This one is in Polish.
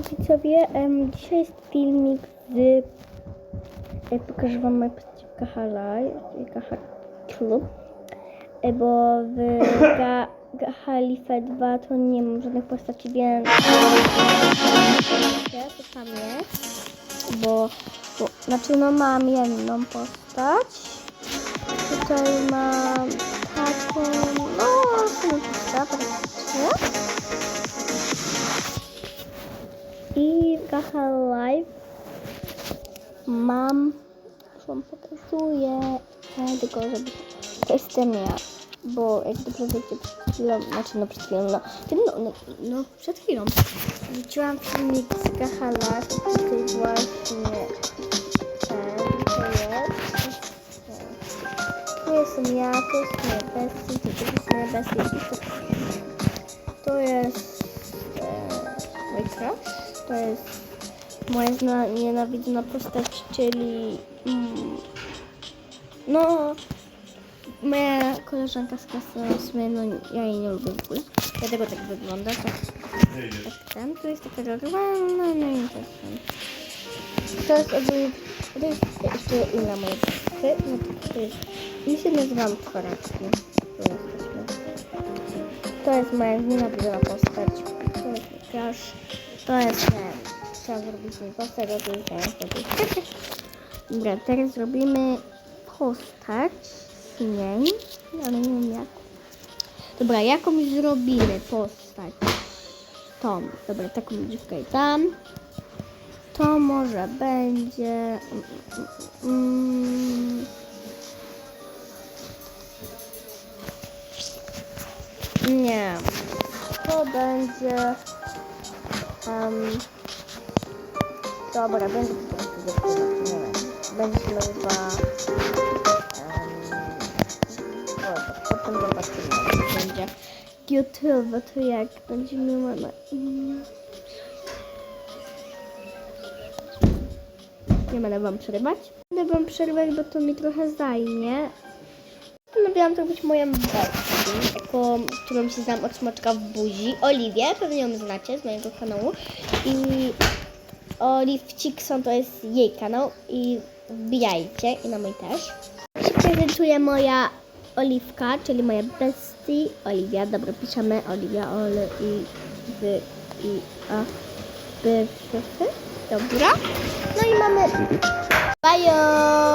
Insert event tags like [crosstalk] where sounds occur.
Widzowie, em, dzisiaj jest filmik z... E, pokażę wam moje Kaha Club, e, bo w [coughs] Ga Gahalife 2 to nie mam żadnych postaci, więc... To tam jest, bo, bo... Znaczy no mam jedną postać, tutaj mam taką... Gacha Live. Mam, już wam pokazuję, e, tylko żeby to jestem ja, bo jak dobrze wiecie przed chwilą, znaczy no przed chwilą, no, no, no, no przed chwilą wrzuciłam filmik z Gacha Live tutaj właśnie e, to jest, e, tu jestem ja, to jest moja bestia, to jest moja bestia to, to jest e, crush to jest moja nienawidzona postać, czyli mm, no moja koleżanka z klasy, no, w sumie no ja jej nie lubię w ogóle, dlatego tak wygląda, tak, tak ten, tu jest taka droga, no i to jest ten. To jest ogólnie, to jest jeszcze inna moja postać, no to, to jest, mi się nazywam Twaracki, to. To jest moja nienawidzona postać, to jest mój crush. To jest ten. Trzeba zrobić a to jest teraz zrobić. Dobra, teraz zrobimy postać z niej, ale nie wiem jak. Dobra, jakąś zrobimy postać? Tą. Dobra, taką dziewkę i tam. To może będzie... Mm, nie. To będzie... Um, dobra, będzie po prostu nie wiem. Będzie się nazywa... Um, o, potem zobaczymy, będzie. YouTube, to jak będzie miała... Mm. Nie będę wam przerywać. Będę wam przerywać, bo to mi trochę zajmie. Postanowiłam zrobić moją bestię, taką, którą się znam od smoczka w buzi. Oliwię, pewnie ją znacie z mojego kanału. I Olive Chickson to jest jej kanał i wbijajcie i na mój też. Się prezentuje moja Oliwka, czyli moja bestie Oliwia. Dobra, piszemy Oliwia, Ole i w i a b f f. Dobra. No i mamy Bajo!